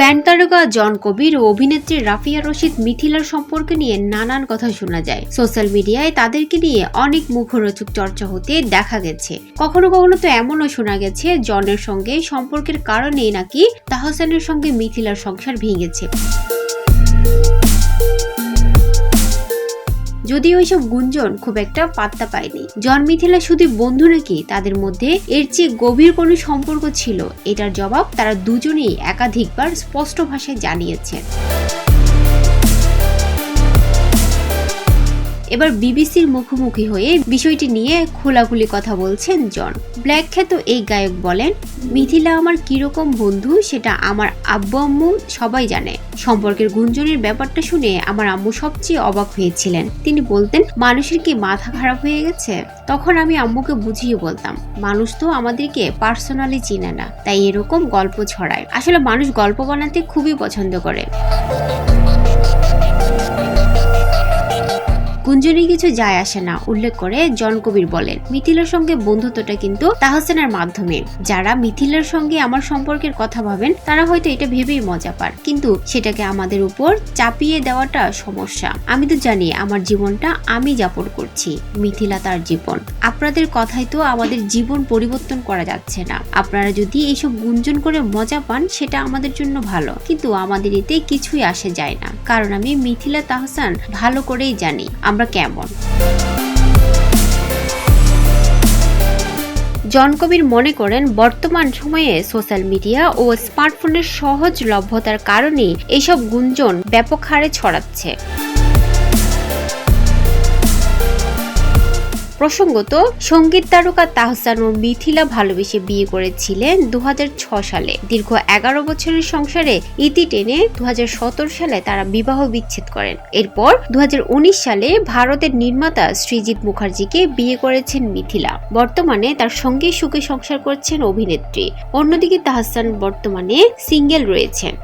Band তারকা জন কবির ও অভিনেত্রী রাফিয়া রশিদ মিথিলার সম্পর্কে নিয়ে নানান কথা শোনা যায়। সোশ্যাল মিডিয়ায় তাদেরকে নিয়ে অনেক মুখরোচক চর্চা হতে দেখা গেছে। কখনো কখনো তো এমনও শোনা গেছে, জনের সঙ্গে সম্পর্কের কারণেই নাকি তাহসানের সঙ্গে মিথিলার সংসার ভেঙেছে। যদিও এইসব গুঞ্জন খুব একটা পাত্তা পায়নি। জন মিথিলা শুধু বন্ধু নাকি তাদের মধ্যে এর চেয়ে গভীর কোনো সম্পর্ক ছিল? এটার জবাব তারা দুজনেই একাধিকবার স্পষ্ট ভাষায় জানিয়েছেন। এবার বিবিসির মুখোমুখি হয়ে বিষয়টি নিয়ে খোলাখুলি কথা বলছেন জন। ব্ল্যাক খ্যাত এই গায়ক বলেন, মিথিলা আমার কীরকম বন্ধু সেটা আমার আব্বু আম্মু সবাই জানে। সম্পর্কের গুঞ্জনের ব্যাপারটা শুনে আমার আম্মু সবচেয়ে অবাক হয়েছিলেন। তিনি বলতেন, মানুষের কি মাথা খারাপ হয়ে গেছে? তখন আমি আম্মুকে বুঝিয়ে বলতাম, মানুষ তো আমাদেরকে পার্সোনালি চিনে না, তাই এরকম গল্প ছড়ায়। আসলে মানুষ গল্প বানাতে খুবই পছন্দ করে। গুঞ্জনে কিছু যায় আসে না, উল্লেখ করে জন কবির বলেন। মিথিলার সঙ্গে বন্ধুত্বটা কিন্তু তাহসেনের মাধ্যমে। যারা মিথিলার সঙ্গে আমার সম্পর্কের কথা ভাবেন, তারা হয়তো এটা ভেবেই মজা পান। কিন্তু সেটাকে আমাদের উপর চাপিয়ে দেওয়াটা সমস্যা। আমি তো জানি আমার জীবনটা আমি যাপন করছি, মিথিলা তার জীবন। আপনাদের কথাই তো আমাদের জীবন পরিবর্তন করা যাচ্ছে না। আপনারা যদি এইসব গুঞ্জন করে মজা পান, সেটা আমাদের জন্য ভালো। কিন্তু আমাদের এতে কিছুই আসে যায় না। কারণ আমি মিথিলা তাহসান ভালো করেই জানি। আমরা কেমন? জন কবির মনে করেন, বর্তমান সময়ে সোশ্যাল মিডিয়া ও স্মার্টফোনের সহজলভ্যতার কারণে এসব গুঞ্জন ব্যাপক হারে ছড়াচ্ছে। প্রসঙ্গত, সংগীত তারকা তাহসান ও মিথিলা ভালোবেসে বিয়ে করেছিলেন দুহাজার ছয় সালে। দীর্ঘ এগারো বছরের সংসারে ইতি টেনে দু হাজার সতের সালে তারা বিবাহ বিচ্ছেদ করেন। এরপর দু হাজার উনিশ সালে ভারতের নির্মাতা শ্রীজিৎ মুখার্জিকে বিয়ে করেছেন মিথিলা। বর্তমানে তার সঙ্গে সুখে সংসার করছেন অভিনেত্রী। অন্যদিকে তাহসান বর্তমানে সিঙ্গেল রয়েছেন।